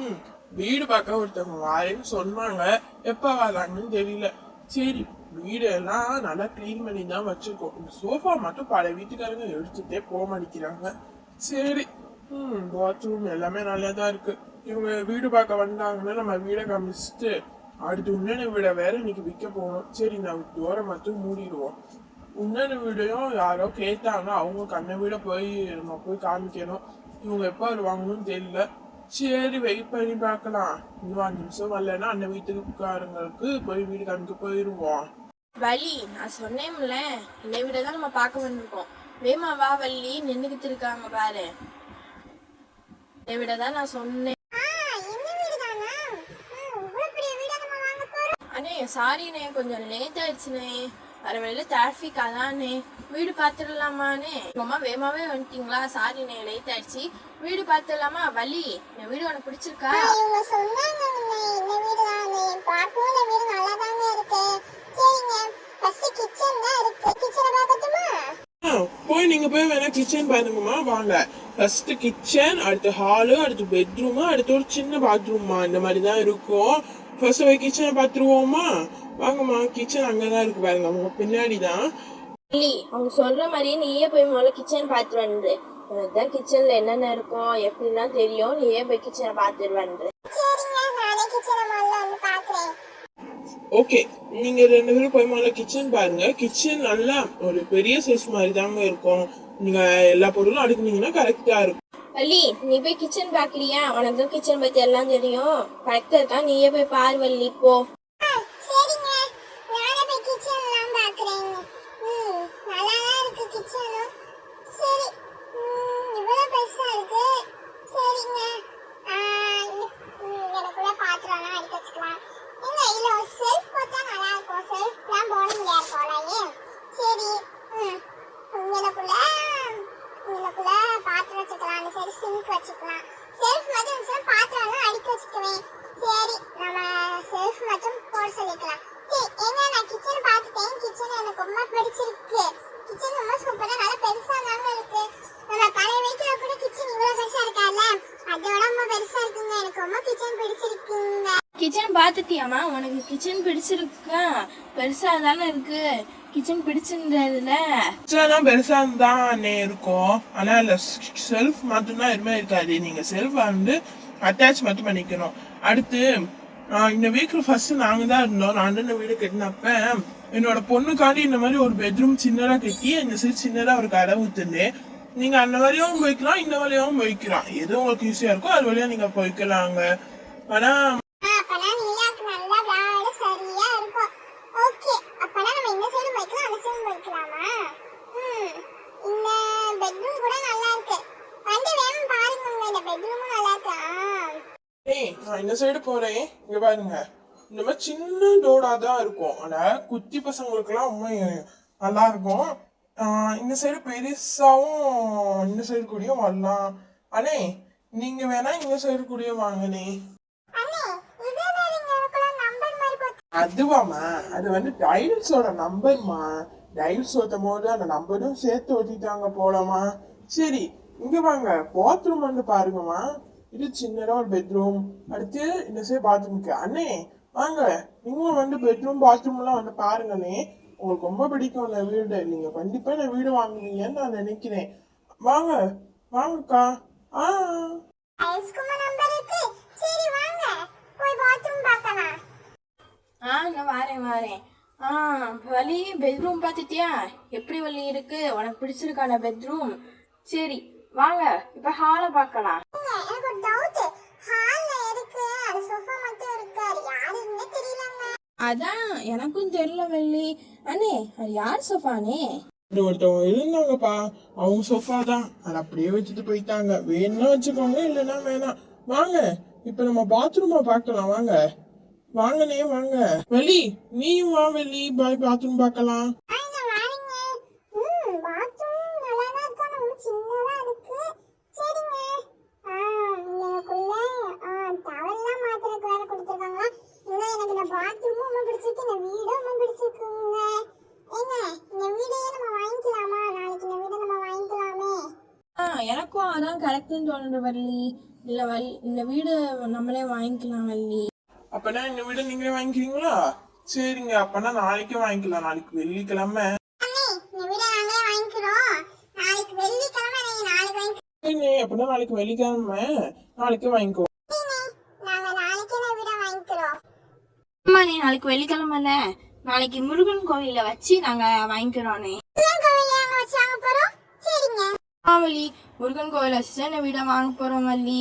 ம் வீடு பார்க்க ஒருத்தவங்க வாரேன்னு சொன்னாங்க. எப்போ வராங்கன்னு தெரியல. சரி வீடு எல்லாம் நல்லா க்ளீன் பண்ணி தான் வச்சுருக்கோம். இந்த சோஃபா மட்டும் பல வீட்டுக்காரங்க எடுத்துகிட்டே போக மாட்டேங்கிறாங்க. சரி ம் பாத்ரூம் எல்லாமே நல்லா தான் இருக்கு. இவங்க வீடு பார்க்க வந்தாங்கன்னா நம்ம வீடை காமிச்சிட்டு அடுத்து உன்னன வீடை வேற இன்னைக்கு விற்க போகணும். சரி நான் டோரை மட்டும் மூடிடுவோம். உன்னன வீடையும் யாரோ கேட்டாங்க அவங்க கண்ணை வீட போய் நம்ம போய் காமிக்கணும். இவங்க எப்போ வருவாங்கன்னு தெரியல. சரி வெயிட் பண்ணி பார்க்கலாம். இன்னும் அஞ்சு நிமிஷம் வரலன்னா அண்ணன் வீட்டுக்காரங்களுக்கு போய் வீடு காமிக்க போயிடுவோம் வள்ளி நான் சொன்னேன்ல இந்த வீடை தான் நம்ம பார்க்க வந்திருக்கோம். வேமா வா வள்ளி நின்னுக்கிட்டு இருக்காங்க பாரு. இந்த வீடை தான் நான் சொன்னேன். அண்ணே சாரிண்ணே கொஞ்சம் லேட் ஆயிடுச்சுண்ணே. வர வழியில டிராஃபிக் அதானே. வீடு பார்த்துடலாமாண்ணே அம்மா வேகமாவே வந்துட்டீங்களா? சாரிண்ணே லேட் ஆயிடுச்சு. வீடு பார்த்துடலாமா வள்ளி இந்த வீடு உனக்கு பிடிச்சிருக்கா? இவங்க சொன்னாங்க இந்த வீடு தானே. பார்க்கவும் இந்த வீடு நல்லா தாங்க இருக்கு. சரிங்க ஃபர்ஸ்ட் கிச்சன் தான் இருக்கு. கிச்சனை பார்க்கட்டுமா? ஆ, போய் நீங்க போய் வேணா கிச்சன் பாருங்கம்மா வாங்க. ஃபர்ஸ்ட் கிச்சன் அடுத்து ஹாலு அடுத்து பெட்ரூம் அடுத்து ஒரு சின்ன பாத்ரூம்மா இந்த மாதிரி தான் இருக்கும். ஃபர்ஸ்ட் போய் கிச்சனை பார்த்துருவோமா வாங்கம்மா கிச்சன் அங்கதான் இருக்கு பாருங்க. அவங்க பின்னாடி தான். வள்ளி அவங்க சொல்ற மாதிரியே நீயே போய் முதல்ல கிச்சன் பார்த்துட்டு வந்து உனக்கு தான் கிச்சன்ல என்னென்ன இருக்கும் எப்படிலாம் தெரியும் நீயே போய் கிச்சனை பார்த்துட்டு வந்து ஓகே நீங்க ரெண்டு பேரும் போய் முதல்ல கிச்சன் பாருங்க. கிச்சன் நல்லா ஒரு பெரிய சைஸ் மாதிரி தாங்க இருக்கும். நீங்க எல்லா பொருளும் அடுக்குனீங்கன்னா கரெக்டா இருக்கும். வள்ளி நீ போய் கிச்சன் பாக்குறியா உனக்கு தான் கிச்சன் பத்தி எல்லாம் தெரியும். கரெக்டா இருக்கா? நீயே போய் பாரு வள்ளி போ ஆ, சரிங்க நானே போய் கிச்சன்லாம் பார்க்குறேங்க ம் நல்லா தான் இருக்கு கிச்சனும் சரி ம், இவ்வளோ பெருசா இருக்கு சரிங்க ஆ, இது- ம், எனக்குள்ள பாத்திரம்லாம் அடுக்கி வச்சுக்கலாம் இல்ல இல்ல ஒரு செல்ஃப் போட்டா நல்லா இருக்கும் செல்ஃப்லாம் போட முடியாது போலயே சரி ம் எனக்குள்ள எனக்குள்ள பாத்திரம் வச்சுக்கலாம் அந்த சைடு சிங்க் வச்சுக்கலாம் செல்ஃப் மட்டும் இருந்துச்சுன்னா பாத்திரம்லாம் அடுக்கி வச்சுக்குவேன். சரி நம்ம செல்ஃப் மட்டும் போட சொல்லிக்கலாம். சரி ஏங்க நான் கிச்சன் பார்த்துட்டேன். கிச்சன் எனக்கு ரொம்ப பிடிச்சிருக்கு. கிச்சன் ரொம்ப சூப்பராக நல்லா பெருசாக தாங்க இருக்கு. நம்ம பழைய வீட்டில் கூட கிச்சன் இவ்வளோ பெருசாக இருக்காதுல்ல? அதோட ரொம்ப பெருசாக இருக்குங்க. எனக்கு ரொம்ப கிச்சன் பிடிச்சிருக்குங்க. கிச்சன் பார்த்துட்டியாமா உனக்கு கிச்சன் பிடிச்சிருக்கா? பெருசாக தானே இருக்குது கிச்சன் பிடிச்சிருந்ததுல. கிச்சன்லாம் பெருசா தான் இருக்கும். ஆனா இல்ல செல்ஃப் மட்டும் தான் எதுவுமே இருக்காது. நீங்க செல்ஃப் வந்து அட்டாச் மட்டும் பண்ணிக்கணும். அடுத்து இந்த வீக்ல ஃபர்ஸ்ட் நாங்க தான் இருந்தோம். நான் அண்ணன் வீடு கட்டினப்ப என்னோட பொண்ணுக்காண்டி இந்த மாதிரி ஒரு பெட்ரூம் சின்னதா கட்டி இந்த சைடு சின்னதா ஒரு கடை ஊத்துருந்தேன் நீங்க அந்த வழியாவும் போய்க்கலாம் இந்த வழியாவும் போய்க்கலாம். எது உங்களுக்கு ஈஸியா இருக்கோ அது வழியா நீங்க போய்க்கலாங்க. ஆனா ஆ, அப்பனா நீலாக்கு நல்லா விளையாட சரியா இருக்கும் ஓகே அப்பனா நம்ம இந்த சைடு போய்க்கலாம் அந்த சைடு போய்க்கலாமா ம் இந்த பெட்ரூம் கூட நல்லா இருக்கு வந்து வேணும் பாருங்க இந்த பெட்ரூமும் நல்லா இருக்கு ஆ ஏய் நான் இந்த சைடு போறேன். இங்க பாருங்க. இந்த மாதிரி சின்ன டோடா தான் இருக்கும். ஆனா குட்டி பசங்களுக்குலாம் ரொம்ப நல்லா இருக்கும். இந்த சைடு பெருசாவும் இந்த சைடு கூடயும் வரலாம். அண்ணே நீங்க வேணா இந்த சைடு கூடயும் வாங்கனே அதுவாமா அது வந்து டைல்ஸோட நம்பர்மா டைல்ஸ் ஓட்டும் போது அந்த நம்பரும் சேர்த்து ஓட்டிட்டாங்க போலமா சரி இங்க வாங்க. பாத்ரூம் வந்து பாருங்கம்மா. இது சின்னதா ஒரு பெட்ரூம் அடுத்து இந்த சைடு பாத்ரூம்க்கு அண்ணே வாங்க. நீங்களும் வந்து பெட்ரூம் பாத்ரூம் எல்லாம் வந்து பாருங்கண்ணே உங்களுக்கு ரொம்ப பிடிக்கும் இந்த வீடு. நீங்க கண்டிப்பா இந்த வீடு வாங்குவீங்கன்னு நான் நினைக்கிறேன். வாங்க. வாங்கக்கா. ஆ. ஐஸ்குமா நம்பர் இருக்கு. சரி வாங்க. போய் பாத்ரூம் பார்க்கலாம். ஆ நான் வரேன் வரேன். ஆ வலி பெட்ரூம் பார்த்துட்டியா? எப்படி வலி இருக்கு? உனக்கு பிடிச்சிருக்கான பெட்ரூம் சரி. வாங்க இப்ப ஹாலை பார்க்கலாம். ஏங்க, எனக்கு ஒரு டவுட் ஹால்ல இருக்கு அது சோஃபா மட்டும் இருக்கு. அது யாருன்னு தெரியலங்க. அதான் எனக்கும் தெரியல வள்ளி அண்ணே அது யார் சோஃபானே ஒருத்தவங்க இருந்தாங்கப்பா அவங்க சோஃபா தான். அதை அப்படியே வச்சுட்டு போயிட்டாங்க. வேணும்னா வச்சுக்கோங்க இல்லைன்னா வேணாம். வாங்க இப்ப நம்ம பாத்ரூமை பார்க்கலாம். வாங்க. வாங்கனே வாங்க. வெளி நீயும் வா வெளி பாய் பாத்ரூம் பார்க்கலாம் ஆங்க வாருங்க ம் பாத்ரூம் நல்லா தான் இருக்கு ஆனா ரொம்ப சின்னதா இருக்கு சரிங்க ஆ எனக்குள்ள ஆ டவல்லாம் மாத்துறதுக்கு வேற கொடுத்துருக்காங்களா இன்னும் எனக்கு இந்த பாத்ரூமும் ரொம்ப பிடிச்சிருக்கு இந்த வீடும் ரொம்ப பிடிச்சிருக்குங்க ஏங்க இந்த வீடையே நம்ம வாங்கிக்கலாமா? நாளைக்கு இந்த வீடை நம்ம வாங்கிக்கலாமே. ஆ எனக்கு எனக்கும் அதான் கரெக்டுன்னு தோணுது வள்ளி. இல்லை வள்ளி இந்த வீடு நம்மளே வாங்கிக்கலாம் வள்ளி. அப்பனா இந்த வீடு நீங்களே வாங்கிக்கிறீங்களா? சரிங்க அப்பனா நாளைக்கே வாங்கிக்கலாம். நாளைக்கு வெள்ளிக்கிழமை. அண்ணே இந்த வீடை நாங்களே வாங்கிக்கிறோம். நாளைக்கு வெள்ளிக்கிழமை நாளைக்கு அப்பனா நாளைக்கு வெள்ளிக்கிழமை. நாளைக்கே வாங்கிக்கோ நாங்க நாளைக்கே இந்த வீடை வாங்கிக்கிறோம் நீ நாளைக்கு வெள்ளிக்கிழமைல. நாளைக்கு முருகன் கோவிலில் வச்சு நாங்கள் வாங்கிக்கிறோண்ணே போறோம்? வள்ளி முருகன் கோவில் வச்சு வீடை வாங்க போகிறோம் வள்ளி